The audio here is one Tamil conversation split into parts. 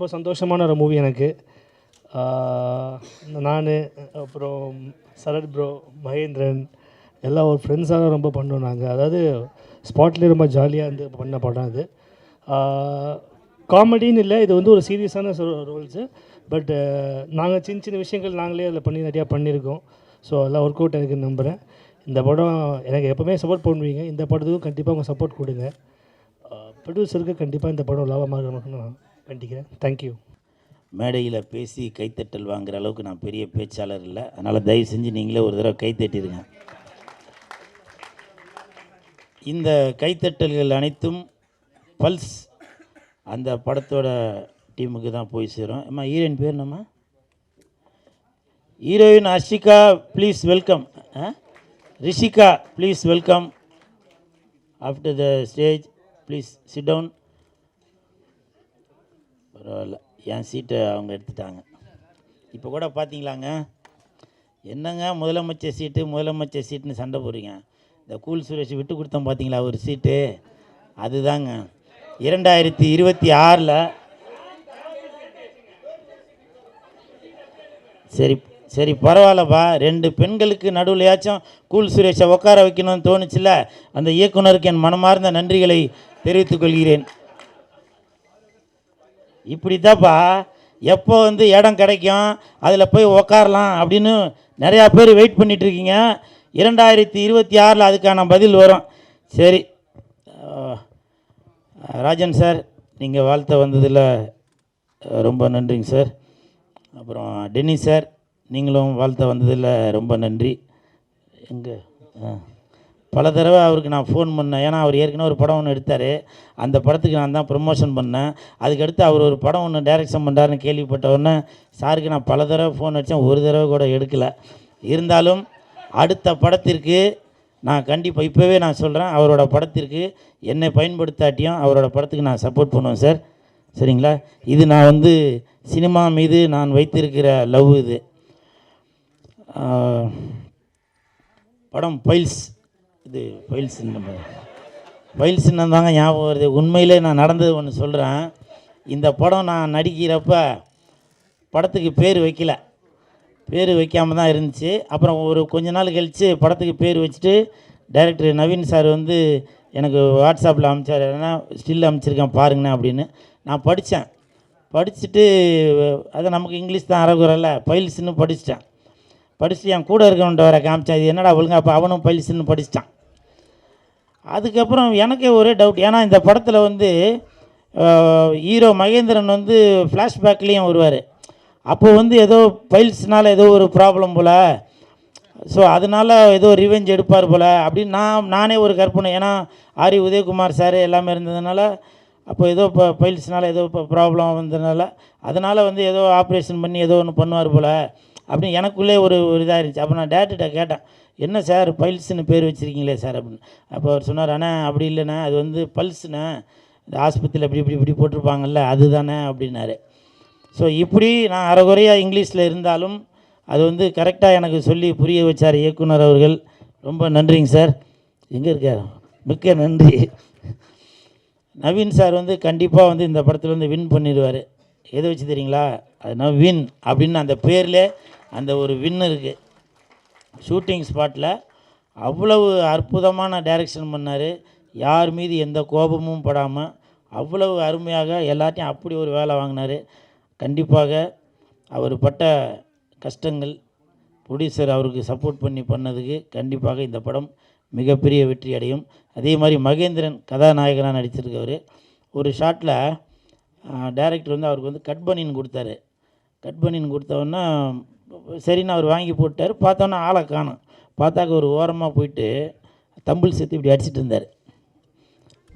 ரொம்ப சந்தோஷமான ஒரு மூவி எனக்கு. நான் அப்புறம் சரத் ப்ரோ மகேந்திரன் எல்லா ஒரு ஃப்ரெண்ட்ஸாக ரொம்ப பண்ணோம் நாங்கள் அதாவது ஸ்பாட்லேயே ரொம்ப ஜாலியாக இருந்து பண்ண படம் அது. காமெடின்னு இல்லை இது வந்து ஒரு சீரியஸான ரோல்ஸு பட் நாங்கள் சின்ன சின்ன விஷயங்கள் நாங்களே அதில் பண்ணி நிறையா பண்ணியிருக்கோம். ஸோ அதெல்லாம் ஒர்க் அவுட் எனக்கு நம்புகிறேன் இந்த படம் எனக்கு எப்போவுமே சப்போர்ட் பண்ணுவீங்க. இந்த படத்துக்கும் கண்டிப்பாக உங்கள் சப்போர்ட் கொடுங்க. ப்ரொடியூசருக்கு கண்டிப்பாக இந்த படம் லாபமாக இருக்கணும்னு நான் வேண்டிக்கிறேன் தேங்க்யூ மேடையில் பேசி கைத்தட்டல் வாங்குற அளவுக்கு நான் பெரிய பேச்சாளர் இல்லை. அதனால் தயவு செஞ்சு நீங்களே ஒரு தடவை கைத்தட்டிடுங்க இந்த கைத்தட்டல்கள் அனைத்தும் பல்ஸ் அந்த படத்தோட டீமுக்கு தான் போய் சேரும். அம்மா ஹீரோயின் பேர் என்னம்மா? Heroine Arshika please welcome Rishika please welcome after the stage please sit down பரவாயில்ல. என் சீட்டை அவங்க எடுத்துட்டாங்க. இப்போ கூட பார்த்தீங்களாங்க? என்னங்க முதலமைச்சர் சீட்டு முதலமைச்சர் சீட்டுன்னு சண்டை போடுறீங்க? இந்த கூல் சுரேஷ் விட்டு கொடுத்தோம் பார்த்தீங்களா ஒரு சீட்டு? அதுதாங்க. இரண்டாயிரத்தி இருபத்தி ஆறில் சரி சரி பரவாயில்லப்பா. ரெண்டு பெண்களுக்கு நடுவிலையாச்சும் கூல் சுரேஷை உட்கார வைக்கணும்னு தோணுச்சுல அந்த இயக்குனருக்கு என் மனமார்ந்த நன்றிகளை தெரிவித்துக் கொள்கிறேன். இப்படித்தாப்பா எப்போ வந்து இடம் கிடைக்கும் அதில் போய் உக்காரலாம் அப்படின்னு நிறையா பேர் வெயிட் பண்ணிகிட்ருக்கீங்க இரண்டாயிரத்தி இருபத்தி ஆறில் அதுக்கான பதில் வரும். சரி. ராஜன் சார் நீங்கள் வாழ்த்த வந்ததில் ரொம்ப நன்றிங்க சார். அப்புறம் டென்னி சார் நீங்களும் வாழ்த்த வந்ததில் ரொம்ப நன்றி. எங்கே? பல தடவை அவருக்கு நான் ஃபோன் பண்ணேன். ஏன்னா அவர் ஏற்கனவே ஒரு படம் ஒன்று எடுத்தார். அந்த படத்துக்கு நான் தான் ப்ரொமோஷன் பண்ணேன். அதுக்கடுத்து அவர் ஒரு படம் ஒன்று டைரக்ஷன் பண்ணுறாருன்னு கேள்விப்பட்ட உடனே சாருக்கு நான் பல தடவை ஃபோன் அடித்தேன் ஒரு தடவை கூட எடுக்கலை. இருந்தாலும் அடுத்த படத்திற்கு நான் கண்டிப்பாக இப்போவே நான் சொல்கிறேன் அவரோட படத்திற்கு என்னை பயன்படுத்தாட்டியும் அவரோட படத்துக்கு நான் சப்போர்ட் பண்ணுவேன் சார். சரிங்களா? இது நான் வந்து சினிமா மீது நான் வைத்திருக்கிற லவ் இது. படம் பைல்ஸ். இது பைல்ஸ் சின்னம் தாங்க ஞாபகம் வருது. உண்மையிலே நான் நடந்தது ஒன்று சொல்கிறேன் இந்த படம் நான் நடிக்கிறப்ப படத்துக்கு பேர் வைக்கல. பேர் வைக்காமல் தான் இருந்துச்சு. அப்புறம் ஒரு கொஞ்ச நாள் கழித்து படத்துக்கு பேர் வச்சுட்டு டைரக்டர் நவீன் சார் வந்து எனக்கு வாட்ஸ்அப்பில் அனுப்பிச்சார் ஏன்னா ஸ்டில் அமிச்சிருக்கேன் பாருங்கண்ணே அப்படின்னு. நான் படித்தேன் படிச்சுட்டு அது நமக்கு இங்கிலீஷ் தான் அறகுறல பைல்ஸ்னு படிச்சிட்டேன். படிச்சுட்டு என் கூட இருக்கவன்ட்ட வர காமிச்சேன் இது என்னடா ஒழுங்கா? அப்போ அவனும் பைல்ஸ்னு படிச்சிட்டான். அதுக்கப்புறம் எனக்கே ஒரே டவுட் ஏன்னா இந்த படத்தில் வந்து ஹீரோ மகேந்திரன் வந்து ஃப்ளாஷ்பேக்லேயும் வருவார். அப்போ வந்து ஏதோ பைல்ஸ்னால் ஏதோ ஒரு ப்ராப்ளம் போல். ஸோ அதனால் ஏதோ ரிவெஞ்ச் எடுப்பார் போல். அப்படின்னு நான் நானே ஒரு கற்பனை. ஏன்னா ஆரி உதயகுமார் சார் எல்லாமே இருந்ததுனால அப்போ ஏதோ இப்போ பைல்ஸ்னால் ஏதோ இப்போ ப்ராப்ளம் வந்ததுனால அதனால் வந்து ஏதோ ஆப்ரேஷன் பண்ணி ஏதோ ஒன்று பண்ணுவார் போல். அப்படின்னு எனக்குள்ளே ஒரு ஒரு இதாக இருந்துச்சு அப்போ நான் டேரக்டர்கிட்ட கேட்டேன். என்ன சார் பைல்ஸ்னு பேர் வச்சுருக்கீங்களே சார் அப்படின்னு. அப்போ அவர் சொன்னார் அண்ணா அப்படி இல்லைண்ணா அது வந்து பல்ஸ்ண்ணே இந்த ஆஸ்பத்திரியில் இப்படி இப்படி இப்படி போட்டிருப்பாங்கல்ல அதுதானே அப்படின்னாரு. ஸோ இப்படி நான் அறகுறையாக இங்கிலீஷில் இருந்தாலும் அது வந்து கரெக்டாக எனக்கு சொல்லி புரிய வச்சார் இயக்குனர் அவர்கள். ரொம்ப நன்றிங்க சார். எங்கே இருக்கார்? மிக்க நன்றி. நவீன் சார் வந்து கண்டிப்பாக வந்து இந்த படத்தில் வந்து வின் பண்ணிடுவார். எதை வச்சு தெரியுங்களா? அது வின் அப்படின்னு அந்த பேரில் அந்த ஒரு வின் இருக்குது ஷூட்டிங் ஸ்பாட்டில் அவ்வளவு அற்புதமான டைரக்ஷன் பண்ணார். யார் மீது எந்த கோபமும் படாமல் அவ்வளவு அருமையாக எல்லாத்தையும் அப்படி ஒரு வேலை வாங்கினார். கண்டிப்பாக அவர் பட்ட கஷ்டங்கள் ப்ரொடியூசர் அவருக்கு சப்போர்ட் பண்ணி பண்ணதுக்கு கண்டிப்பாக இந்த படம் மிகப்பெரிய வெற்றி அடையும். அதே மாதிரி மகேந்திரன் கதாநாயகனாக நடிச்சிருக்கவர். ஒரு ஷாட்டில் டைரக்டர் வந்து அவருக்கு வந்து கட் பண்ணின்னு கொடுத்தாரு. கட் பண்ணின்னு கொடுத்தவொன்னே சரின்னு அவர் வாங்கி போட்டார். பார்த்தோன்னா ஆளை காணும். பார்த்தாக்க ஒரு ஓரமாக போயிட்டு தம்பிள் சேர்த்து இப்படி அடிச்சிட்டு இருந்தார்.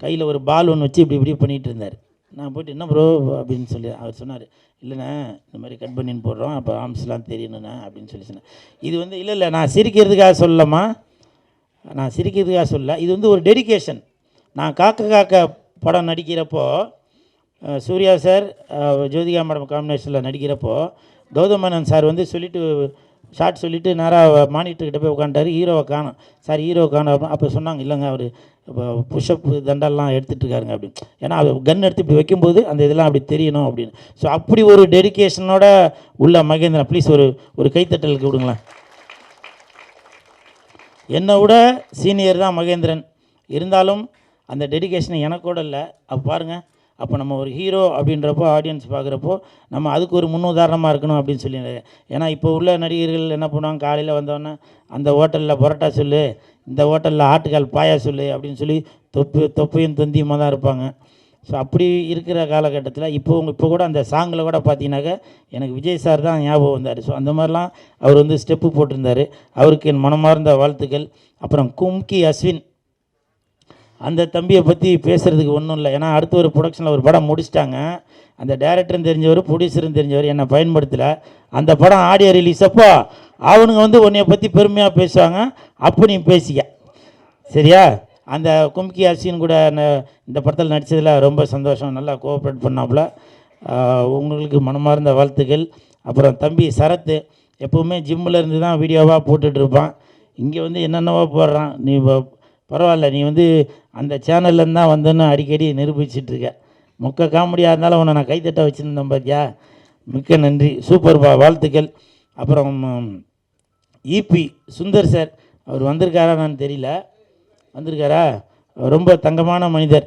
கையில் ஒரு பால் ஒன்று வச்சு இப்படி இப்படி பண்ணிகிட்டு இருந்தார். நான் போயிட்டு என்ன ப்ரோ அப்படின்னு சொல்லி அவர் சொன்னார். இல்லைண்ணே இந்த மாதிரி கட் பண்ணின்னு போடுறோம் அப்போ ஆம்ஸ்லாம் தெரியணுண்ணே அப்படின்னு சொல்லி சொன்னேன் இது வந்து இல்லை இல்லை நான் சிரிக்கிறதுக்காக சொல்லலாமா நான் சிரிக்கிறதுக்காக சொல்ல இது வந்து ஒரு டெடிகேஷன் நான் காக்க காக்க படம் நடிக்கிறப்போ சூர்யா சார் ஜோதிகா மேடம் காம்பினேஷனில் நடிக்கிறப்போ கௌதமேனன் சார் வந்து சொல்லிவிட்டு ஷார்ட் சொல்லிவிட்டு நேராக மானிட்டர்கிட்ட போய் உட்காந்துட்டாரு ஹீரோவை காணும். சார் ஹீரோ காணும் அப்போ சொன்னாங்க. இல்லைங்க அவர் இப்போ புஷ்அப் தண்டெல்லாம் எடுத்துகிட்டு இருக்காருங்க அப்படின்னு. ஏன்னா அவர் கன் எடுத்து இப்படி வைக்கும்போது அந்த இதெல்லாம் அப்படி தெரியணும் அப்படின்னு. ஸோ அப்படி ஒரு டெடிக்கேஷனோட உள்ள மகேந்திரன் ப்ளீஸ் ஒரு ஒரு கைத்தட்டலுக்கு விடுங்களேன். என்னை விட சீனியர் தான் மகேந்திரன். இருந்தாலும் அந்த டெடிகேஷன் எனக்கூட இல்லை. அப்போ பாருங்கள் அப்போ நம்ம ஒரு ஹீரோ அப்படின்றப்போ ஆடியன்ஸ் பார்க்குறப்போ நம்ம அதுக்கு ஒரு முன்னுதாரணமாக இருக்கணும் அப்படின்னு சொல்லி ஏன்னா இப்போ உள்ள நடிகர்கள் என்ன பண்ணுவாங்க? காலையில் வந்தோடனே அந்த ஹோட்டலில் பரோட்டா சொல்லு இந்த ஹோட்டலில் ஆட்டுக்கால் பாயா சொல்லு அப்படின்னு சொல்லி தொப்பு தொப்பையும் தொந்தியுமாக தான் இருப்பாங்க. ஸோ அப்படி இருக்கிற காலகட்டத்தில் இப்போ உங்கள் இப்போ கூட அந்த சாங்கில் கூட பார்த்தீங்கன்னாக்கா எனக்கு விஜய் சார் தான் ஞாபகம் வந்தார். ஸோ அந்த மாதிரிலாம் அவர் வந்து ஸ்டெப்பு போட்டிருந்தார். அவருக்கு என் மனமார்ந்த வாழ்த்துக்கள். அப்புறம் கும்கி அஸ்வின் அந்த தம்பியை பற்றி பேசுகிறதுக்கு ஒன்றும் இல்லை. ஏன்னா அடுத்த ஒரு ப்ரொடக்ஷனில் ஒரு படம் முடிச்சிட்டாங்க. அந்த டேரக்டரும் தெரிஞ்சவர் ப்ரொடியூசரும் தெரிஞ்சவர் என்னை பயன்படுத்தலை. அந்த படம் ஆடியோ ரிலீஸ் அப்போ அவனுங்க வந்து உன்னைய பற்றி பெருமையாக பேசுவாங்க. அப்போ நீ பேசிக்க. சரியா? அந்த கும்கி அசின் கூட இந்த படத்தில் நடித்ததில் ரொம்ப சந்தோஷம். நல்லா கோஆப்ரேட் பண்ணாப்புல. உங்களுக்கு மனமார்ந்த வாழ்த்துக்கள். அப்புறம் தம்பி சரத்து எப்போவுமே ஜிம்மில் இருந்து தான் வீடியோவாக போட்டுட்ருப்பான் இங்கே வந்து என்னென்னவோ போடுறான். நீ பரவாயில்ல நீ வந்து அந்த சேனல்லேருந்து தான் வந்தேன்னு அடிக்கடி நிரூபிச்சிட்ருக்க. முக்க காமெடியாக இருந்தாலும் உன்னை நான் கைத்தட்ட வச்சுருந்தேன் பார்த்தியா மிக்க நன்றி. சூப்பர் பா வாழ்த்துக்கள். அப்புறம் இபி சுந்தர் சார் அவர் வந்திருக்காரான்னு தெரியல. வந்திருக்காரா? ரொம்ப தங்கமான மனிதர்.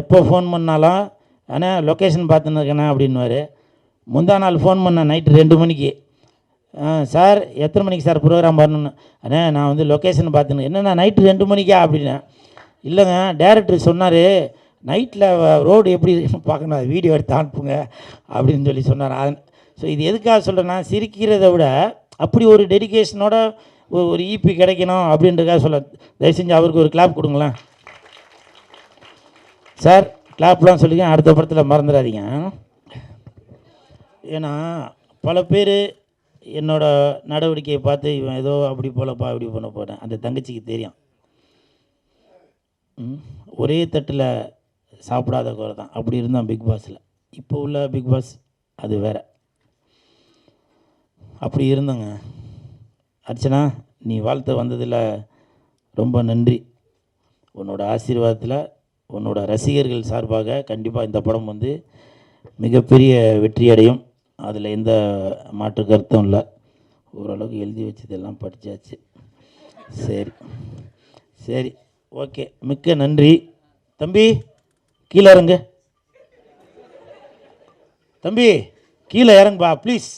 எப்போ ஃபோன் பண்ணாலும் ஆனால் லொக்கேஷன் பார்த்துன்னு இருக்கேண்ணா அப்படின்னுவார். முந்தா நாள் ஃபோன் பண்ணேன் நைட்டு ரெண்டு மணிக்கு. சார் எத்தனை மணிக்கு சார் ப்ரோக்ராம் வரணும்னு? அண்ணே நான் வந்து லொக்கேஷன் பார்த்துன்னு என்னண்ணா நைட்டு ரெண்டு மணிக்கா அப்படின்னேன் இல்லைங்க டேரக்டர் சொன்னார் நைட்டில் ரோடு எப்படி பார்க்கணும் அது வீடியோ எடுத்து அனுப்புங்க அப்படின்னு சொல்லி சொன்னார். அது ஸோ இது எதுக்காக சொல்கிறேன்னா சிரிக்கிறத விட அப்படி ஒரு டெடிகேஷனோட ஒரு ஒரு ஈபி கிடைக்கணும் அப்படின்றதுக்காக சொல்ல தயவு செஞ்சு அவருக்கு ஒரு கிளாப் கொடுங்களேன். சார் கிளாப்லாம் சொல்லிக்க அடுத்த படத்தில் மறந்துடாதீங்க. ஏன்னா பல பேர் என்னோடய நடவடிக்கையை பார்த்து இவன் ஏதோ அப்படி போலப்பா இப்படி பண்ண போகிறேன் அந்த தங்கச்சிக்கு தெரியும். ஒரே தட்டில் சாப்பிடாத குறை தான். அப்படி இருந்தான் பிக் பாஸில். இப்போ உள்ள பிக் பாஸ் அது வேற. அப்படி இருந்தங்க. அர்ச்சனா நீ வாழ்த்த வந்ததில் ரொம்ப நன்றி. உன்னோட ஆசீர்வாதத்தில் உன்னோட ரசிகர்கள் சார்பாக கண்டிப்பாக இந்த படம் வந்து மிகப்பெரிய வெற்றி அடையும் அதில் எந்த மாற்று கருத்தும் இல்லை. ஓரளவுக்கு எழுதி வச்சதெல்லாம் படித்தாச்சு சரி. சரி. ஓகே. மிக்க நன்றி. தம்பி கீழே இறங்கு. தம்பி கீழே இறங்குப்பா ப்ளீஸ்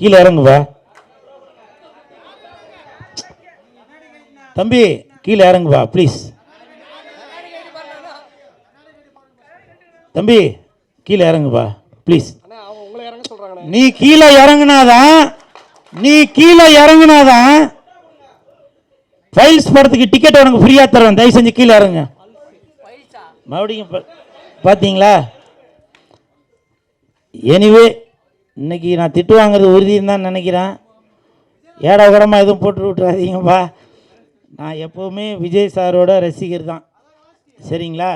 கீழே இறங்குப்பா. தம்பி கீழே இறங்குப்பா ப்ளீஸ் தம்பி கீழே இறங்குப்பா ப்ளீஸ் நீ கீழே இறங்குனாதான் நீ கீழே இறங்குனாதான் ஃபைல்ஸ் படத்துக்கு டிக்கெட் உனக்கு ஃப்ரீயாக தருவேன். தயவு செஞ்சு கீழே இறங்க. மறுபடியும் பார்த்தீங்களா எனிவே இன்னைக்கு நான் திட்டு வாங்குறது உறுதின்னு தான் நினைக்கிறேன். ஏடா கூடமா எதுவும் போட்டு விட்றாதீங்கப்பா நான் எப்போவுமே விஜய் சாரோட ரசிகர் தான். சரிங்களா?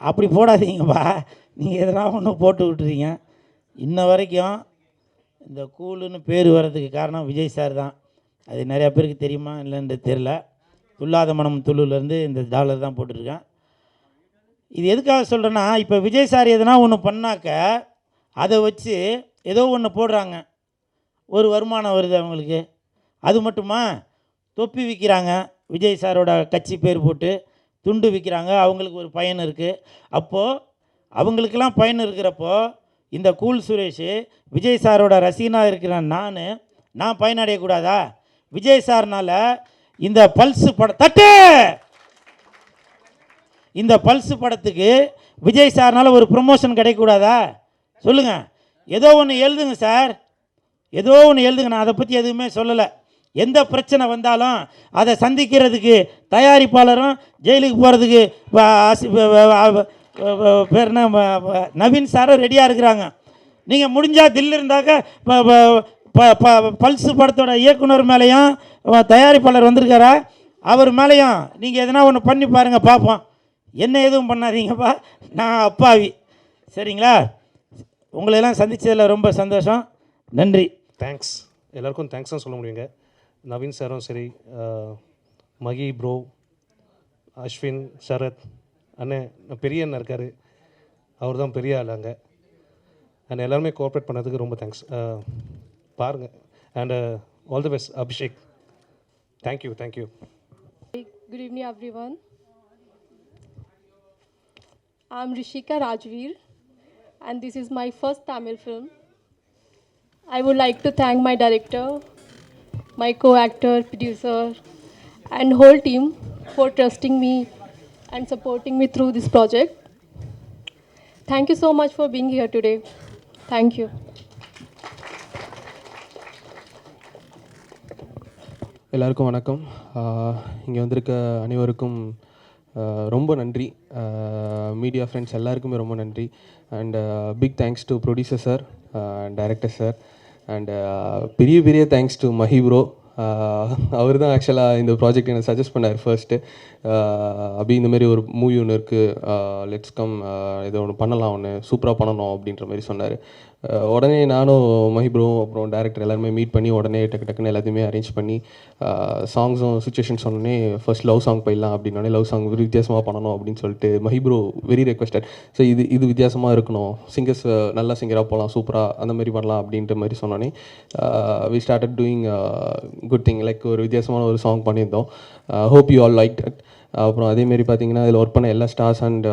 அப்படி போடாதீங்கப்பா. நீங்கள் எதனா ஒன்று போட்டு விட்டுறீங்க. இன்ன வரைக்கும் இந்த கூலுன்னு பேர் வர்றதுக்கு காரணம் விஜய் சார் தான். அது நிறையா பேருக்கு தெரியுமா இல்லைன்னு தெரில துல்லாத மனம் துள்ளுலேருந்து இந்த டாலர் தான் போட்டிருக்கேன் இது எதுக்காக சொல்கிறேன்னா இப்போ விஜய் சார் எதனா ஒன்று பண்ணாக்க அதை வச்சு ஏதோ ஒன்று போடுறாங்க. ஒரு வருமானம் வருது அவங்களுக்கு. அது மட்டுமா? தொப்பி விற்கிறாங்க விஜய் சாரோட கட்சி பேர் போட்டு துண்டு விற்கிறாங்க அவங்களுக்கு ஒரு பயன் இருக்குது அப்போது அவங்களுக்கெல்லாம் பயன் இருக்கிறப்போ இந்த கூல் சுரேஷ் விஜய் சாரோட ரசிகனாக இருக்கிற நான் நான் பயனடையக்கூடாதா? விஜய் சார்னால் இந்த பல்ஸ் பட தட்டு! இந்த பல்ஸ் படத்துக்கு விஜய் சார்னால் ஒரு ப்ரொமோஷன் கிடைக்கக்கூடாதா? சொல்லுங்கள் ஏதோ ஒன்று எழுதுங்க சார். ஏதோ ஒன்று எழுதுங்க. நான் அதை பற்றி எதுவுமே சொல்லலை. எந்த பிரச்சனை வந்தாலும் அதை சந்திக்கிறதுக்கு தயாரிப்பாளரும் ஜெயிலுக்கு போகிறதுக்கு பேர் என்ன? நவீன் சாரும் ரெடியாக இருக்கிறாங்க. நீங்கள் முடிஞ்சால் தில் இருந்தாக்க ப- ப- ப- ப- பல்ஸ் படத்தோட இயக்குனர் மேலேயும் தயாரிப்பாளர் வந்திருக்காரா? அவர் மேலேயும் நீங்கள் எதனா ஒன்று பண்ணி பாருங்கள் பார்ப்போம் என்ன எதுவும் பண்ணாதீங்கப்பா. நான் அப்பாவி. சரிங்களா? உங்களையெல்லாம் சந்தித்ததில் ரொம்ப சந்தோஷம். நன்றி. தேங்க்ஸ் எல்லாருக்கும் தேங்க்ஸ் தான் சொல்ல முடியுங்க. நவீன் சாரும் சரி மகி ப்ரோ அஸ்வின் சரத் அண்ணன் பெரிய அண்ணன் இருக்கார் அவர் தான் பெரிய ஆள் அங்கே அண்ட் எல்லாருமே கோஆப்ரேட் பண்ணதுக்கு ரொம்ப தேங்க்ஸ் பாருங்கள் and all the best Abhishek thank you thank you Good evening, everyone. I'm Rishika Rajveer, and this is my first Tamil film. I would like to thank my director, my co-actor, producer, and whole team for trusting me and supporting me through this project. Thank you so much for being here today. Thank you. எல்லாருக்கும் வணக்கம் இங்கே வந்திருக்க அனைவருக்கும் ரொம்ப நன்றி மீடியா ஃப்ரெண்ட்ஸ் எல்லாருக்குமே ரொம்ப நன்றி and big thanks to producer sir director sir and பெரிய பெரிய தேங்க்ஸ் டு மஹி ப்ரோ அவர் தான் ஆக்சுவலாக இந்த ப்ராஜெக்ட் எனக்கு சஜஸ்ட் பண்ணார் ஃபர்ஸ்ட்டு அப்படி இந்த மாதிரி ஒரு மூவி ஒன்று இருக்குது லெட்ஸ் கம் இதை ஒன்று பண்ணலாம் ஒன்று சூப்பராக பண்ணணும் அப்படின்ற மாதிரி சொன்னார். உடனே நானும் மஹிப்ரோவும் அப்புறம் டேரக்டர் எல்லாருமே மீட் பண்ணி உடனே டக்கு டக்குன்னு எல்லாத்தையுமே அரேஞ்ச் பண்ணி சாங்ஸும் சுச்சுவேஷன் சொன்னோடனே ஃபர்ஸ்ட் லவ் சாங் போயிடலாம் அப்படின்னோடனே லவ் சாங் வித்தியாசமாக பண்ணணும் அப்படின்னு சொல்லிட்டு மஹிப்ரோ வெரி ரெக்வஸ்டட் ஸோ இது இது வித்தியாசமாக இருக்கணும். சிங்கர்ஸ் நல்ல சிங்கராக போகலாம் சூப்பராக அந்த மாதிரி பண்ணலாம் அப்படின்ற மாதிரி சொன்னோன்னே we started doing good thing like ஒரு வித்தியாசமான ஒரு சாங் பண்ணியிருந்தோம். Hope you all like that அப்புறம் அதேமாரி பார்த்தீங்கன்னா இதில் ஒர்க் பண்ண எல்லா ஸ்டார்ஸ் அண்ட்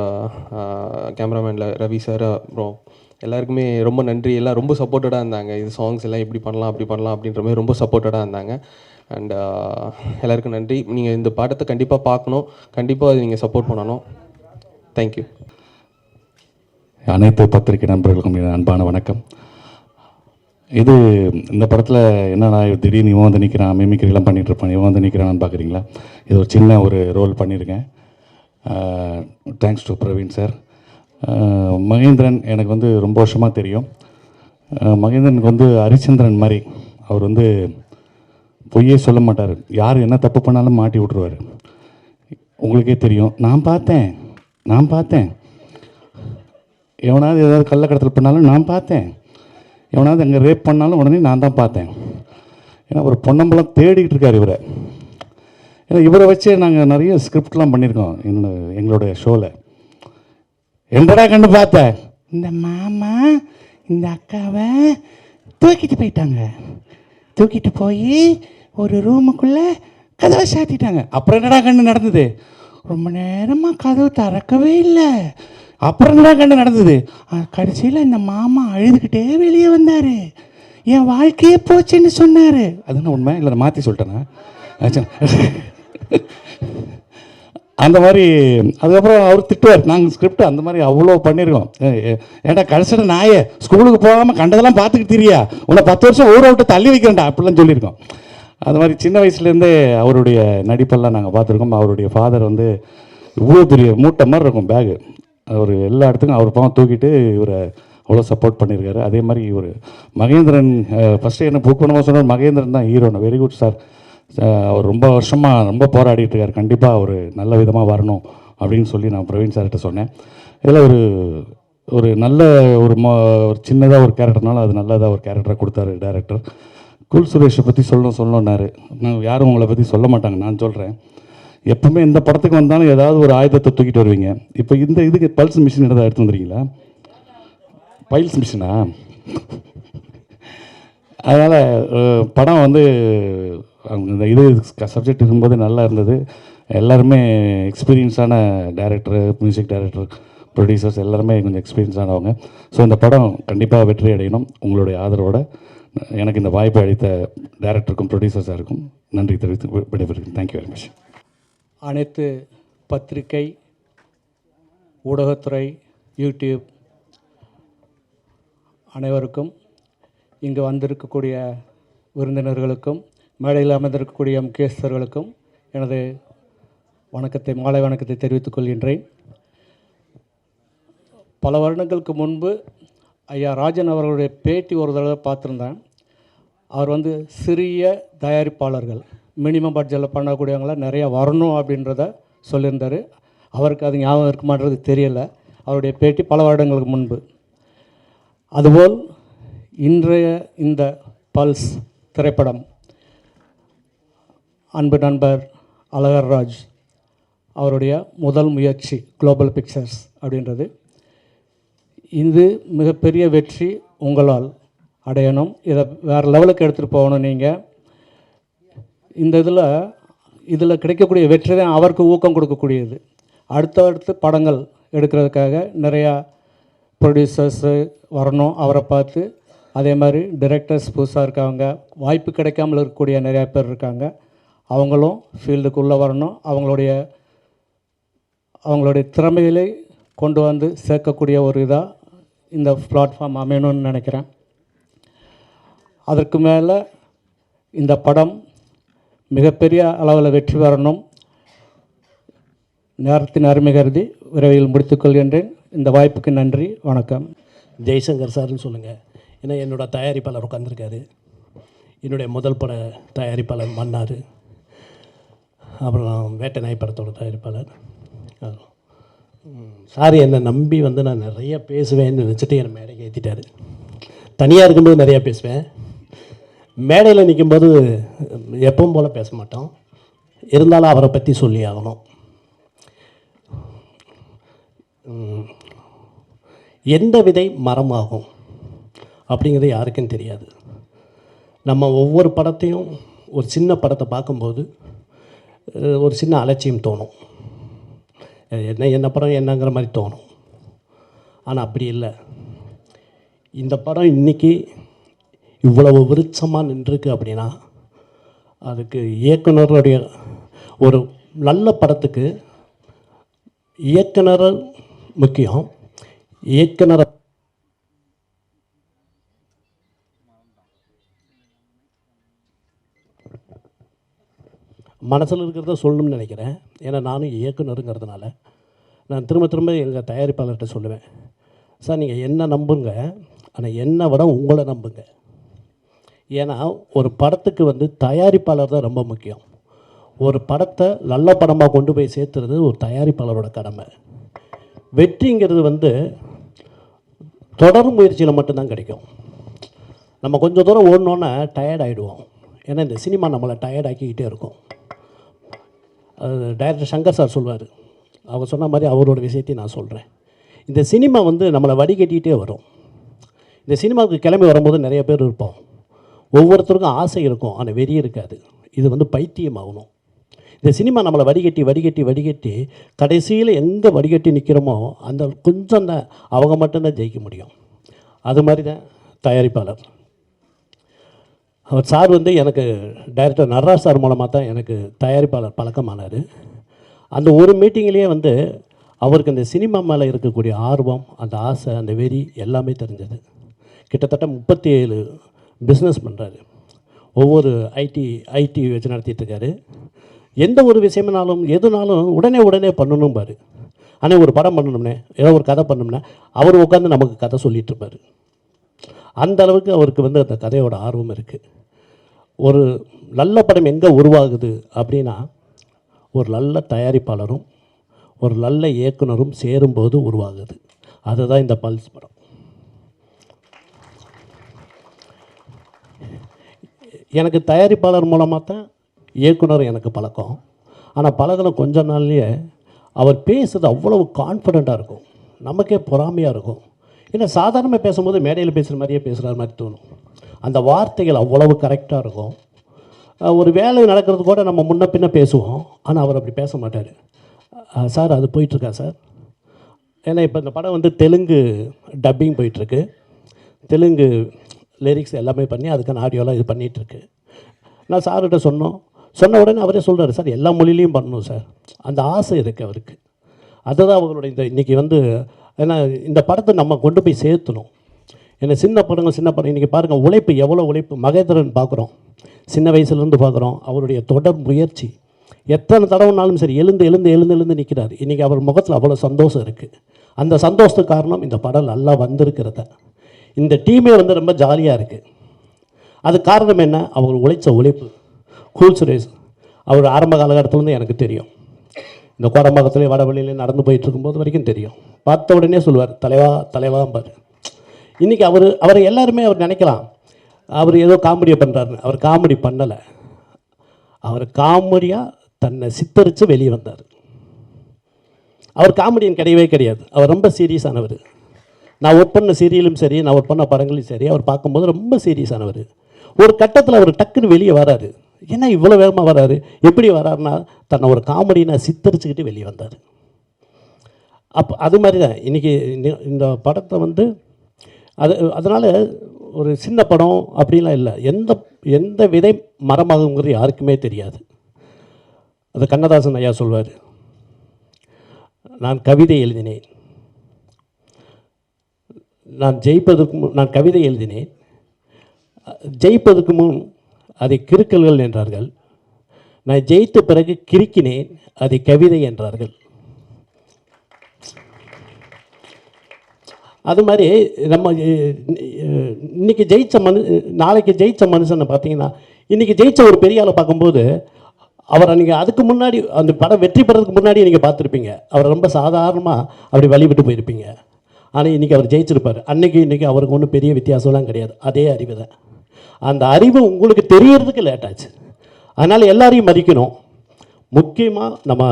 கேமராமேனில் ரவி சார் அப்புறம் எல்லாருக்குமே ரொம்ப நன்றி. எல்லாம் ரொம்ப சப்போர்ட்டடாக இருந்தாங்க. இது சாங்ஸ் எல்லாம் இப்படி பண்ணலாம் அப்படி பண்ணலாம் அப்படின்ற மாதிரி ரொம்ப சப்போர்ட்டடாக இருந்தாங்க. அண்ட் uh, எல்லாருக்கும் நன்றி. நீங்கள் இந்த பாடத்தை கண்டிப்பாக பார்க்கணும். கண்டிப்பாக அதை நீங்கள் சப்போர்ட் பண்ணணும். தேங்க்யூ அனைத்து பத்திரிகை நண்பர்களுக்கும் அன்பான வணக்கம். இது இந்த படத்தில் என்னடா திடீர்னு இவன் வந்து நிற்கிறான் மிமிக்ரிலாம் பண்ணிகிட்ருப்பான் இவன் வந்து நிற்கிறான்னு பார்க்குறீங்களா இது ஒரு சின்ன ஒரு ரோல் பண்ணியிருக்கேன். Thanks to Praveen sir Mahendran எனக்கு வந்து ரொம்ப வருஷமாக தெரியும். மகேந்திரனுக்கு வந்து ஹரிச்சந்திரன் மாதிரி. அவர் வந்து பொய்யே சொல்ல மாட்டார். யார் என்ன தப்பு பண்ணாலும் மாட்டி விட்ருவார் உங்களுக்கே தெரியும். நான் பார்த்தேன். நான் பார்த்தேன். எவனாவது ஏதாவது கள்ளக்கடத்தல் பண்ணாலும் நான் பார்த்தேன். எவனாவது அங்கே ரேப் பண்ணாலும் உடனே நான் தான் பார்த்தேன். ஏன்னா ஒரு பொன்னம்பலம் தேடிக்கிட்டு இருக்கார் இவரை. ஏன்னா இவரை வச்சே நாங்கள் நிறைய ஸ்கிரிப்ட்லாம் பண்ணியிருக்கோம். என்னோட எங்களுடைய ஷோவில் எம்படா கண்டு பார்த்த? இந்த மாமா இந்த அக்காவை தூக்கிட்டு போயிட்டாங்க. தூக்கிட்டு போய் ஒரு ரூமுக்குள்ளே கதவை சாத்திட்டாங்க. அப்புறம் என்னடா கண்டு நடந்தது? ரொம்ப நேரமாக கதவு திறக்கவே இல்லை. அப்புறம் என்னடா கண்டு நடந்தது? கடைசியில் இந்த மாமா அழுதுகிட்டே வெளியே வந்தார். என் வாழ்க்கையே போச்சுன்னு சொன்னார். அதுன்னு உண்மை? இல்லை மாற்றி சொல்லிட்டேனா? ஆச்சா. அந்த மாதிரி அதுக்கப்புறம் அவர் திட்டுவார். நாங்கள் ஸ்கிரிப்ட் அந்த மாதிரி அவ்வளோ பண்ணியிருக்கோம் ஏன்டா கடைசியில் நாயே ஸ்கூலுக்கு போகாமல் கண்டதெல்லாம் பார்த்துக்கிட்டு தெரியா? உன்னை பத்து வருஷம் ஊரை விட்டு தள்ளி வைக்கிறேன்டா அப்படிலாம் சொல்லியிருக்கோம். அது மாதிரி சின்ன வயசுலேருந்தே அவருடைய நடிப்பெல்லாம் நாங்கள் பார்த்துருக்கோம். அவருடைய ஃபாதர் வந்து இவ்வளோ பெரிய மூட்டை மாதிரி இருக்கும் பேகு அவர் எல்லா இடத்துக்கும் அவர் பாவம் தூக்கிட்டு இவரை அவ்வளோ சப்போர்ட் பண்ணியிருக்காரு. அதே மாதிரி இவர் மகேந்திரன் ஃபஸ்ட்டு என்ன புக் பண்ணும்போது சொன்னார்? மகேந்திரன் தான் ஹீரோன்னு வெரி குட் சார் அவர் ரொம்ப வருஷமாக ரொம்ப போராடிட்டு இருக்கார். கண்டிப்பாக அவர் நல்ல விதமாக வரணும் அப்படின்னு சொல்லி நான் பிரவீன் சார்கிட்ட சொன்னேன். இதில் ஒரு ஒரு நல்ல ஒரு ம ஒரு சின்னதாக ஒரு கேரக்டர்னால அது நல்லதாக ஒரு கேரக்டரை கொடுத்தாரு டேரக்டர் குல் சுரேஷை பற்றி சொல்லணும் சொல்லணுன்னாரு நான் யாரும் உங்களை பற்றி சொல்ல மாட்டாங்க நான் சொல்கிறேன் எப்பவுமே இந்த படத்துக்கு வந்தாலும் ஏதாவது ஒரு ஆயுதத்தை தூக்கிட்டு வருவீங்க. இப்போ இந்த இதுக்கு பல்ஸ் மிஷின் ஏதாவது எடுத்து வந்துருக்கீங்களா? பைல்ஸ் மிஷினா அதனால் படம் வந்து அவங்க இந்த இது சப்ஜெக்ட் இருக்கும்போது நல்லா இருந்தது. எல்லாருமே எக்ஸ்பீரியன்ஸான டைரக்டர் மியூசிக் டைரக்டர் ப்ரொடியூசர்ஸ் எல்லாருமே கொஞ்சம் எக்ஸ்பீரியன்ஸானவங்க ஸோ இந்த படம் கண்டிப்பாக வெற்றி அடையணும். உங்களுடைய ஆதரவோட எனக்கு இந்த வாய்ப்பை அளித்த டேரக்டருக்கும் ப்ரொடியூசர்ஸாருக்கும் நன்றி தெரிவித்து விடைபெறுகிறேன். தேங்க்யூ வெரி மச் அனைத்து பத்திரிகை ஊடகத்துறை யூடியூப் அனைவருக்கும் இங்கு வந்திருக்கக்கூடிய விருந்தினர்களுக்கும் மேடையில் அமர்ந்திருக்கக்கூடிய முக்கியஸ்தர்களுக்கும் எனது வணக்கத்தை மாலை வணக்கத்தை தெரிவித்துக் கொள்கின்றேன். பல வருடங்களுக்கு முன்பு ஐயா ராஜன் அவர்களுடைய பேட்டி ஒரு தடவை பார்த்துருந்தேன். அவர் வந்து சிறிய தயாரிப்பாளர்கள் மினிமம் பட்ஜெட்டில் பண்ணக்கூடியவங்களாம் நிறையா வரணும் அப்படின்றத சொல்லியிருந்தார். அவருக்கு அது ஞாபகம் இருக்குமான்றது தெரியலை. அவருடைய பேட்டி பல வருடங்களுக்கு முன்பு. அதுபோல் இன்றைய இந்த பல்ஸ் திரைப்படம் அன்பு நண்பர் அழகர்ராஜ் அவருடைய முதல் முயற்சி குளோபல் பிக்சர்ஸ் அப்படின்றது. இது மிகப்பெரிய வெற்றி உங்களால் அடையணும். இதை வேறு லெவலுக்கு எடுத்துகிட்டு போகணும் நீங்கள் இந்த இதில் இதில் கிடைக்கக்கூடிய வெற்றி தான் அவருக்கு ஊக்கம் கொடுக்கக்கூடியது. அடுத்தடுத்து படங்கள் எடுக்கிறதுக்காக நிறையா ப்ரொடியூசர்ஸு வரணும் அவரை பார்த்து. அதே மாதிரி டிரெக்டர்ஸ் புதுசாக இருக்காங்க. வாய்ப்பு கிடைக்காமல் இருக்கக்கூடிய நிறையா பேர் இருக்காங்க. அவங்களும் ஃபீல்டுக்குள்ளே வரணும். அவங்களுடைய அவங்களுடைய திறமைகளை கொண்டு வந்து சேர்க்கக்கூடிய ஒரு இதாக இந்த பிளாட்ஃபார்ம் அமையணும்னு நினைக்கிறேன். அதற்கு மேலே இந்த படம் மிகப்பெரிய அளவில் வெற்றி பெறணும். நேரத்தின் அருமை கருதி விரைவில் முடித்துக்கொள்கின்றேன் இந்த வாய்ப்புக்கு நன்றி வணக்கம். ஜெய்சங்கர் சார்னு சொல்லுங்கள் ஏன்னா என்னோட தயாரிப்பாளர் உட்காந்துருக்காரு என்னுடைய முதல் பட தயாரிப்பாளர் மன்னார். அப்புறம் வேட்டை நாய் படத்தோட தயாரிப்பாளர் சார் என்னை நம்பி வந்து நான் நிறைய பேசுவேன்னு நினச்சிட்டு என்னை மேடைக்கு ஏற்றிட்டார் தனியாக இருக்கும்போது நிறையா பேசுவேன். மேடையில் நிற்கும்போது எப்பவும் போல் பேச மாட்டோம். இருந்தாலும் அவரை பற்றி சொல்லி ஆகணும். எந்த விதை மரமாகும் அப்படிங்கிறது யாருக்கும் தெரியாது. நம்ம ஒவ்வொரு படத்தையும் ஒரு சின்ன படத்தை பார்க்கும்போது ஒரு சின்ன அலட்சியம் தோணும். என்ன என்ன படம் என்னங்கிற மாதிரி தோணும். ஆனால் அப்படி இல்லை. இந்த படம் இன்றைக்கி இவ்வளவு விருட்சமாக நின்றுருக்கு அப்படின்னா அதுக்கு இயக்குனருடைய ஒரு நல்ல படத்துக்கு இயக்குனர் முக்கியம். இயக்குனரை மனசில் இருக்கிறத சொல்லணும்னு நினைக்கிறேன். ஏன்னா நானும் இயக்குனருங்கிறதுனால நான் திரும்ப திரும்ப எங்கள் தயாரிப்பாளர்கிட்ட சொல்லுவேன் சார் நீங்கள் என்ன நம்புங்க? ஆனால் என்னை விட உங்களை நம்புங்க. ஏன்னா ஒரு படத்துக்கு வந்து தயாரிப்பாளர் தான் ரொம்ப முக்கியம். ஒரு படத்தை நல்ல படமாக கொண்டு போய் சேர்த்துறது ஒரு தயாரிப்பாளரோட கடமை. வெற்றிங்கிறது வந்து தொடர் முயற்சியில் மட்டும்தான் கிடைக்கும். நம்ம கொஞ்சம் தூரம் ஓடணுன்னா டயர்ட் ஆகிடுவோம் ஏன்னா இந்த சினிமா நம்மளை டயர்ட் ஆக்கிக்கிட்டே இருக்கும். அது டைரக்டர் சங்கர் சார் சொல்வார். அவர் சொன்ன மாதிரி அவரோட விஷயத்தையும் நான் சொல்கிறேன் இந்த சினிமா வந்து நம்மளை வடிகட்டிகிட்டே வரும். இந்த சினிமாவுக்கு கிளம்பி வரும்போது நிறைய பேர் இருப்போம். ஒவ்வொருத்தருக்கும் ஆசை இருக்கும். ஆனால் வெறி இருக்காது. இது வந்து பைத்தியம் ஆகணும் இந்த சினிமா நம்மளை வடிகட்டி வடிகட்டி வடிகட்டி கடைசியில் எங்கே வடிகட்டி நிற்கிறோமோ அந்த கொஞ்சம் தான் அவங்க மட்டும்தான் ஜெயிக்க முடியும். அது மாதிரி தான் தயாரிப்பாளர். அவர் சார் வந்து எனக்கு டைரக்டர் நடராஜ் சார் மூலமாக தான் எனக்கு தயாரிப்பாளர் பழக்கமானார். அந்த ஒரு மீட்டிங்லேயே வந்து அவருக்கு அந்த சினிமா மேலே இருக்கக்கூடிய ஆர்வம் அந்த ஆசை அந்த வெறி எல்லாமே தெரிஞ்சது. கிட்டத்தட்ட முப்பத்தி ஏழு பிஸ்னஸ் பண்ணுறாரு ஒவ்வொரு ஐடி ஐடி வச்சு நடத்திட்டுருக்காரு எந்த ஒரு விஷயம்னாலும் எதுனாலும் உடனே உடனே பண்ணணும் பாரு ஆனால் ஒரு படம் பண்ணணும்னே ஏதோ ஒரு கதை பண்ணோம்னா அவர் உட்காந்து நமக்கு கதை சொல்லிகிட்ருப்பார் இருப்பார். அந்த அளவுக்கு அவருக்கு வந்து அந்த கதையோட ஆர்வம் இருக்குது ஒரு நல்ல படம் எங்கே உருவாகுது அப்படின்னா ஒரு நல்ல தயாரிப்பாளரும் ஒரு நல்ல இயக்குனரும் சேரும்போது உருவாகுது. அதுதான் இந்த பல்ஸ் படம். எனக்கு தயாரிப்பாளர் மூலமாக தான் இயக்குனர் எனக்கு பழக்கம். ஆனால் பழகின கொஞ்ச நாள்லேயே அவர் பேசுறது அவ்வளவு கான்ஃபிடெண்ட்டாக இருக்கும். நமக்கே பொறாமையாக இருக்கும். ஏன்னா சாதாரணமாக பேசும்போது மேடையில் பேசுகிற மாதிரியே பேசுகிற மாதிரி தோணும். அந்த வார்த்தைகள் அவ்வளவு கரெக்டாக இருக்கும். ஒரு வேலை நடக்கிறது கூட நம்ம முன்ன பின்ன பேசுவோம். ஆனால் அவர் அப்படி பேச மாட்டார். சார் அது போயிட்டுருக்கா சார்? ஏன்னா இப்போ இந்த படம் வந்து தெலுங்கு டப்பிங் போயிட்டுருக்கு. தெலுங்கு லிரிக்ஸ் எல்லாமே பண்ணி அதுக்கான ஆடியோலாம் இது பண்ணிகிட்ருக்கு நான் சார்கிட்ட சொன்னோம். சொன்ன உடனே அவரே சொல்கிறாரு சார் எல்லா மொழிலையும் பண்ணணும் சார். அந்த ஆசை இருக்குது அவருக்கு. அதுதான் அவங்களுடைய இந்த இன்றைக்கி வந்து ஏன்னா இந்த படத்தை நம்ம கொண்டு போய் சேர்த்தணும். என்ன சின்ன படங்கள் சின்ன படம். இன்றைக்கி பாருங்கள் உழைப்பு எவ்வளோ உழைப்பு? மகேந்திரன் பார்க்குறோம். சின்ன வயசுலேருந்து பார்க்குறோம். அவருடைய தொடர் முயற்சி. எத்தனை தடவைனாலும் சரி எழுந்து எழுந்து எழுந்து எழுந்து நிற்கிறார் இன்றைக்கி அவர் முகத்தில் அவ்வளோ சந்தோஷம் இருக்குது அந்த சந்தோஷத்துக்கு காரணம் இந்த படம் நல்லா வந்திருக்கிறத. இந்த டீமே வந்து ரொம்ப ஜாலியாக இருக்குது அது காரணம் என்ன? அவர் உழைச்ச உழைப்பு. கூல் சுரேஷ் அவர் ஆரம்ப காலகட்டத்துலேருந்து எனக்கு தெரியும். இந்த கோடம்பாக்கத்துலேயே வடவழியிலே நடந்து போயிட்டு இருக்கும்போது வரைக்கும் தெரியும். பார்த்த உடனே சொல்லுவார் தலைவா தலைவாம்பார். இன்றைக்கி அவர் அவரை எல்லாருமே அவர் நினைக்கலாம். அவர் ஏதோ காமெடியை பண்ணுறாருன்னு அவர் காமெடி பண்ணலை. அவர் காமெடியாக தன்னை சித்தரித்து வெளியே வந்தார். அவர் காமெடியன் கிடையவே கிடையாது. அவர் ரொம்ப சீரியஸானவர் நான் ஒர்க் பண்ண சீரியலும் சரி நான் ஒர்க் பண்ண படங்களும் சரி அவர் பார்க்கும்போது ரொம்ப சீரியஸானவர் ஒரு கட்டத்தில் அவர் டக்குன்னு வெளியே வராரு. ஏன்னா இவ்வளோ வேகமாக வராரு. எப்படி வராருன்னா தன்னை ஒரு காமெடியை சித்தரிச்சுக்கிட்டு வெளியே வந்தார். அப்போ அது மாதிரி தான் இன்றைக்கி இந்த படத்தை வந்து அது அதனால் ஒரு சின்ன படம் அப்படிலாம் இல்லை. எந்த எந்த விதை மரமாகுங்கிறது யாருக்குமே தெரியாது. அது கண்ணதாசன் ஐயா சொல்வார். நான் கவிதை எழுதினேன். நான் ஜெயிப்பதற்கு முன் நான் கவிதை எழுதினேன். ஜெயிப்பதற்கு முன் அதை கிறுக்கல்கள் என்றார்கள். நான் ஜெயித்த பிறகு கிறுக்கினேன் அதை கவிதை என்றார்கள். அது மாதிரி நம்ம இன்னைக்கு ஜெயிச்ச மனு நாளைக்கு ஜெயிச்ச மனுஷனை பார்த்தீங்கன்னா இன்றைக்கி ஜெயிச்ச ஒரு பெரிய ஆளை பார்க்கும்போது அவரை நீங்கள் அதுக்கு முன்னாடி அந்த படம் வெற்றி பெறதுக்கு முன்னாடி நீங்கள் பார்த்துருப்பீங்க. அவரை ரொம்ப சாதாரணமாக அப்படி வழிவிட்டு போயிருப்பீங்க. ஆனால் இன்றைக்கி அவர் ஜெயிச்சிருப்பார். அன்றைக்கி இன்றைக்கி அவருக்கு ஒன்றும் பெரிய வித்தியாசம்லாம் கிடையாது. அதே அறிவு தான். அந்த அறிவு உங்களுக்கு தெரியறதுக்கு லேட் ஆச்சு. அதனால் எல்லாரையும் மதிக்கணும். முக்கியமாக நம்ம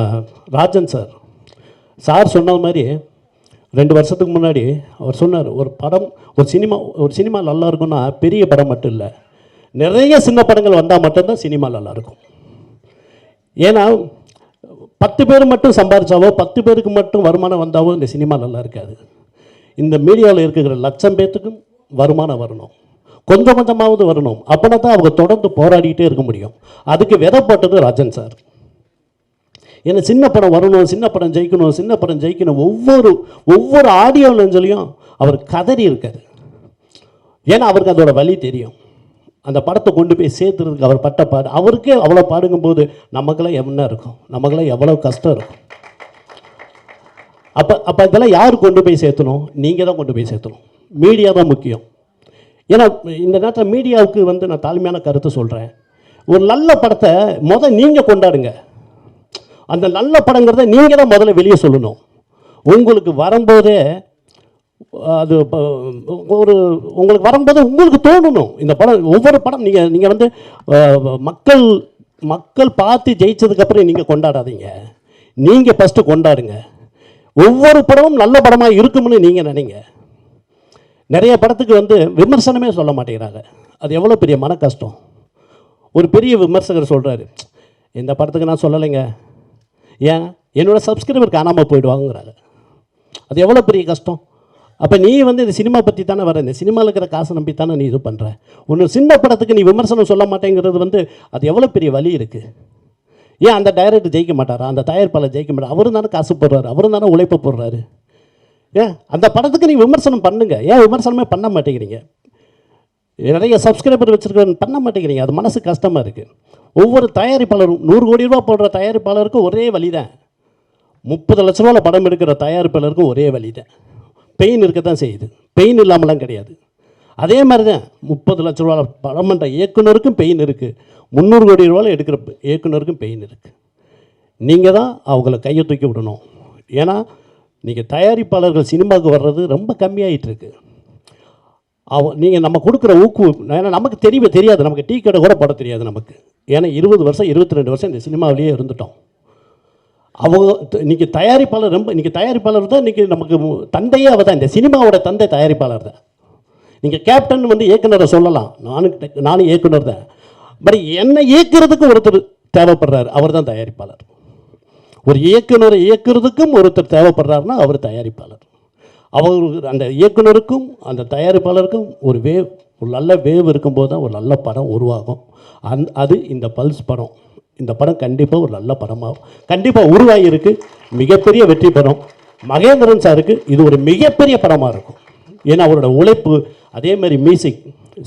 ராஜன் சார். சார் சொன்னது மாதிரி ரெண்டு வருஷத்துக்கு முன்னாடி அவர் சொன்னார் ஒரு படம் ஒரு சினிமா ஒரு சினிமா நல்லா இருக்கும்னா பெரிய படம் மட்டும் இல்லை. நிறைய சின்ன படங்கள் வந்தால் மட்டும்தான் சினிமா நல்லா இருக்கும் ஏன்னா பத்து பேர் மட்டும் சம்பாரிச்சாவோ பத்து பேருக்கு மட்டும் வருமானம் வந்தாவோ இந்த சினிமா நல்லா இருக்காது இந்த மீடியாவில் இருக்கிற லட்சம் பேர்த்துக்கும் வருமானம் வரணும். கொஞ்சம் கொஞ்சமாவது வரணும். அப்படின்னா தான் அவங்க தொடர்ந்து போராடிக்கிட்டே இருக்க முடியும். அதுக்கு விதை போட்டது ராஜன் சார். ஏன்னா சின்ன படம் வரணும் சின்ன படம் ஜெயிக்கணும் சின்ன படம் ஜெயிக்கணும். ஒவ்வொரு ஒவ்வொரு ஆடியோ லஞ்சலையும் அவர் கதறி இருக்காரு. ஏன்னா அவருக்கு அதோட வழி தெரியும். அந்த படத்தை கொண்டு போய் சேர்த்துறதுக்கு அவர் பட்ட பாடு அவருக்கே அவ்வளோ பாடுங்கும்போது நமக்கெல்லாம் என்ன இருக்கும்? நமக்கெல்லாம் எவ்வளோ கஷ்டம் இருக்கும்? அப்போ அப்போ இதெல்லாம் யார் கொண்டு போய் சேர்த்தணும்? நீங்கள் தான் கொண்டு போய் சேர்த்தணும். மீடியா தான் முக்கியம். ஏன்னா இந்த நேரத்தில் மீடியாவுக்கு வந்து நான் தாழ்மையான கருத்தை சொல்கிறேன் ஒரு நல்ல படத்தை மொதல் நீங்கள் கொண்டாடுங்க. அந்த நல்ல படங்கிறத நீங்கள் தான் முதல்ல வெளியே சொல்லணும். உங்களுக்கு வரும்போதே அது ஒரு உங்களுக்கு வரும்போது உங்களுக்கு தோணணும். இந்த படம் ஒவ்வொரு படம் நீங்கள் நீங்கள் வந்து மக்கள் மக்கள் பார்த்து ஜெயிச்சதுக்கப்புறம் நீங்கள் கொண்டாடாதீங்க. நீங்கள் ஃபஸ்ட்டு கொண்டாடுங்க. ஒவ்வொரு படமும் நல்ல படமாக இருக்கும்னு நீங்கள் நினைங்க. நிறைய படத்துக்கு வந்து விமர்சனமே சொல்ல மாட்டேங்கிறாங்க. அது எவ்வளோ பெரிய மன கஷ்டம். ஒரு பெரிய விமர்சகர் சொல்கிறாரு இந்த படத்துக்கு நான் சொல்லலைங்க. ஏன்? என்னோட சப்ஸ்கிரைபர் காணாமல் போயிடுவாங்கிறாரு அது எவ்வளோ பெரிய கஷ்டம்? அப்போ நீ வந்து இந்த சினிமா பற்றி தானே வர இந்த சினிமாவில் இருக்கிற காசை நம்பி தானே நீ இது பண்ணுற ஒன்று சின்ன படத்துக்கு நீ விமர்சனம் சொல்ல மாட்டேங்கிறது வந்து அது எவ்வளோ பெரிய வலி இருக்குது ஏன் அந்த டைரக்டர் ஜெயிக்க மாட்டாரா? அந்த தயாரிப்பாளர் ஜெயிக்க மாட்டார்? அவரும் தானே காசு போடுறாரு. அவரும் தானே உழைப்பு போடுறாரு. ஏன்? அந்த படத்துக்கு நீ விமர்சனம் பண்ணுங்க. ஏன் விமர்சனமே பண்ண மாட்டேங்கிறீங்க? நிறைய சப்ஸ்கிரைபர் வச்சுருக்க பண்ண மாட்டேங்கிறீங்க. அது மனசு கஷ்டமாக இருக்குது ஒவ்வொரு தயாரிப்பாளரும் நூறு கோடி ரூபா போடுற தயாரிப்பாளருக்கும் ஒரே வழி தான் முப்பது லட்ச ரூபாவில் படம் எடுக்கிற தயாரிப்பாளருக்கும் ஒரே வழி தான் பெயின் இருக்க தான் செய்யுது. பெயின் இல்லாமலாம் கிடையாது. அதே மாதிரி தான் முப்பது லட்ச ரூபாவில் படம் பண்ணுற இயக்குனருக்கும் பெயின் இருக்குது முந்நூறு கோடி ரூபாவில் எடுக்கிற இயக்குனருக்கும் பெயின் இருக்குது நீங்கள் தான் அவங்கள கையை தூக்கி விடணும். ஏன்னா நீங்கள் தயாரிப்பாளர்கள் சினிமாவுக்கு வர்றது ரொம்ப கம்மியாகிட்டு இருக்குது அவ நீங்கள் நம்ம கொடுக்குற ஊக்குவிப்பு ஏன்னா நமக்கு தெரியவே தெரியாது. நமக்கு டீ கடை கூட போட தெரியாது நமக்கு. ஏன்னா இருபது வருஷம் இருபத்தி ரெண்டு வருஷம் இந்த சினிமாவிலேயே இருந்துட்டோம். அவங்க இன்றைக்கி தயாரிப்பாளர் ரொம்ப இன்றைக்கி தயாரிப்பாளர் தான் இன்றைக்கி நமக்கு தந்தையே அவள் தான். இந்த சினிமாவோட தந்தை தயாரிப்பாளர் தான். நீங்கள் கேப்டன் வந்து இயக்குனரை சொல்லலாம். நானும் நானும் இயக்குனர் தான். பட் என்னை இயக்கிறதுக்கு ஒருத்தர் தேவைப்படுறாரு. அவர் தான் தயாரிப்பாளர். ஒரு இயக்குனரை இயக்குறதுக்கும் ஒருத்தர் தேவைப்படுறாருன்னா அவர் தயாரிப்பாளர். அவர் அந்த இயக்குனருக்கும் அந்த தயாரிப்பாளருக்கும் ஒரு வேவ் ஒரு நல்ல வேவ் இருக்கும்போது தான் ஒரு நல்ல படம் உருவாகும். அந் அது இந்த பல்ஸ் படம். இந்த படம் கண்டிப்பாக ஒரு நல்ல படமாகும். கண்டிப்பாக உருவாகியிருக்கு. மிகப்பெரிய வெற்றி படம். மகேந்திரன் சாருக்கு இது ஒரு மிகப்பெரிய படமாக இருக்கும். ஏன்னா அவரோட உழைப்பு அதே மாதிரி மியூசிக்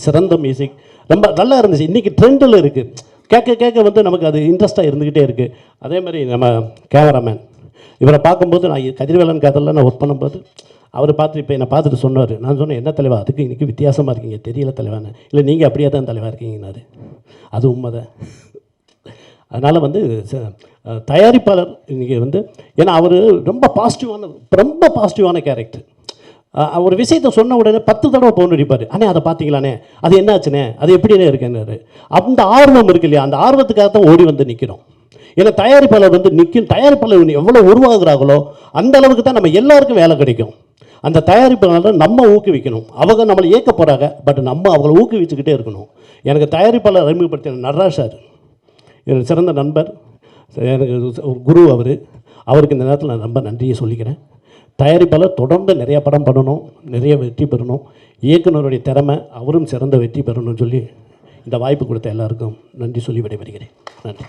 சிறந்த மியூசிக் ரொம்ப நல்லா இருந்துச்சு. இன்றைக்கி ட்ரெண்டில் இருக்குது கேட்க கேட்க வந்து நமக்கு அது இன்ட்ரெஸ்ட்டாக இருந்துக்கிட்டே இருக்குது அதே மாதிரி நம்ம கேமராமேன். இவரை பார்க்கும்போது நான் கதிர்வேலன் கதையில் நான் ஒர்க் பண்ணும்போது அவர் பார்த்து இப்போ என்னை பார்த்துட்டு சொன்னார். நான் சொன்னேன் என்ன தலைவா அதுக்கு இன்றைக்கி வித்தியாசமாக இருக்கீங்க? தெரியல தலைவான்னு. இல்லை நீங்கள் அப்படியே தான் தலைவா இருக்கீங்கன்னாரு. அது உண்மை தான் அதனால் வந்து ச- தயாரிப்பாளர் இன்றைக்கி வந்து ஏன்னா அவர் ரொம்ப பாசிட்டிவான ரொம்ப பாசிட்டிவான கேரக்டர் ஒரு விஷயத்தை சொன்ன உடனே பத்து தடவை போன் அடிப்பார். அண்ணே அதை பார்த்தீங்களாண்ணே? அது என்னாச்சுண்ணே? அது எப்படிண்ணே இருக்கேன்னாரு? அந்த ஆர்வம் இருக்கு இல்லையா? அந்த ஆர்வத்துக்காக தான் ஓடி வந்து நிற்கிறோம் ஏன்னா தயாரிப்பாளர் வந்து நிற்கும் தயாரிப்பாளர் எவ்வளோ உருவாகிறார்களோ அந்த அளவுக்கு தான் நம்ம எல்லாருக்கும் வேலை கிடைக்கும். அந்த தயாரிப்பாளரை நம்ம ஊக்குவிக்கணும். அவங்க நம்மளை இயக்க போகிறாங்க பட் நம்ம அவங்கள ஊக்குவிச்சுக்கிட்டே இருக்கணும். எனக்கு தயாரிப்பாளர் அறிமுகப்படுத்தின நடராஜ் சார் எனக்கு சிறந்த நண்பர் எனக்கு ஒரு குரு அவர். அவருக்கு இந்த நேரத்தில் நான் ரொம்ப நன்றியை சொல்லிக்கிறேன். தயாரிப்பாளர் தொடர்ந்து நிறைய படம் பண்ணணும் நிறைய வெற்றி பெறணும். இயக்குனருடைய திறமை அவரும் சிறந்த வெற்றி பெறணும்னு சொல்லி இந்த வாய்ப்பு கொடுத்த எல்லாருக்கும் நன்றி சொல்லி விடைபெறுகிறேன். நன்றி.